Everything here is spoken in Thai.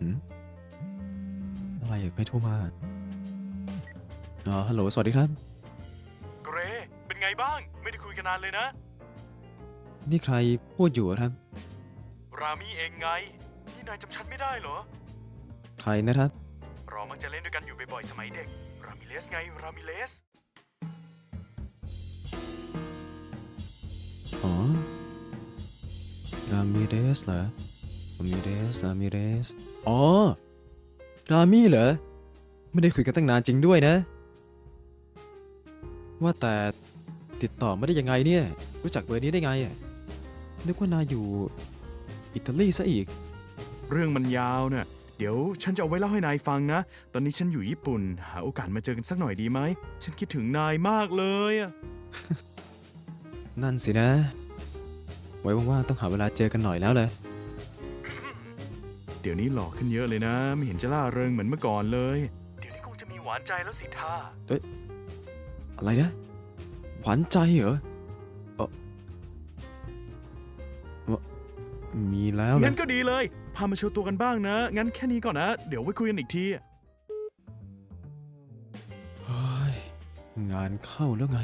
หืมอะไรอะใครโทรมาอ๋อฮัลโหลสวัสดีครับ เกรเป็นไงบ้าง ไม่ได้คุยกันนานเลยนะ นี่ใครพูดอยู่อะครับ รามีเองไง นี่นายจำฉันไม่ได้เหรอ ใครนะครับ เรามักจะเล่นด้วยกันอยู่บ่อยๆสมัยเด็ก รามิเลสไง รามิเลส อ๋อรามิเรสเหรอ รามิเรสรามิเรส อ๋อ รามีเหรอ ไม่ได้คุยกันตั้งนานจริงด้วยนะ ว่าแต่ติดต่อไม่ได้ยังไงเนี่ย รู้จักเบอร์นี้ได้ไงอะนึกว่านายอยู่ อิตาลีซะอีก เรื่องมันยาวเนะ่ะเดี๋ยวฉันจะเอาไว้เล่าให้นายฟังนะ ตอนนี้ฉันอยู่ญี่ปุ่น หาโอกาสมาเจอกันสักหน่อยดีไหม ฉันคิดถึงนายมากเลยอะนั่นสินะ ไว้ว่างๆต้องหาเวลาเจอกันหน่อยแล้วเลย เดี๋ยวนี้หล่อขึ้นเยอะเลยนะ ไม่เห็นจะล่าเริงเหมือนเมื่อก่อนเลย เดี๋ยวนี้คงจะมีหวานใจแล้วสิท่าอะไรนะ หวานใจเหรอเออเอ่อมีแล้วเลงั้ยนก็ดีเลย พามาโชว์ตัวกันบ้างนะ งั้นแค่นี้ก่อนนะ เดี๋ยวไว้คุยกันอีกที เฮ้ยงานเข้าแล้วไง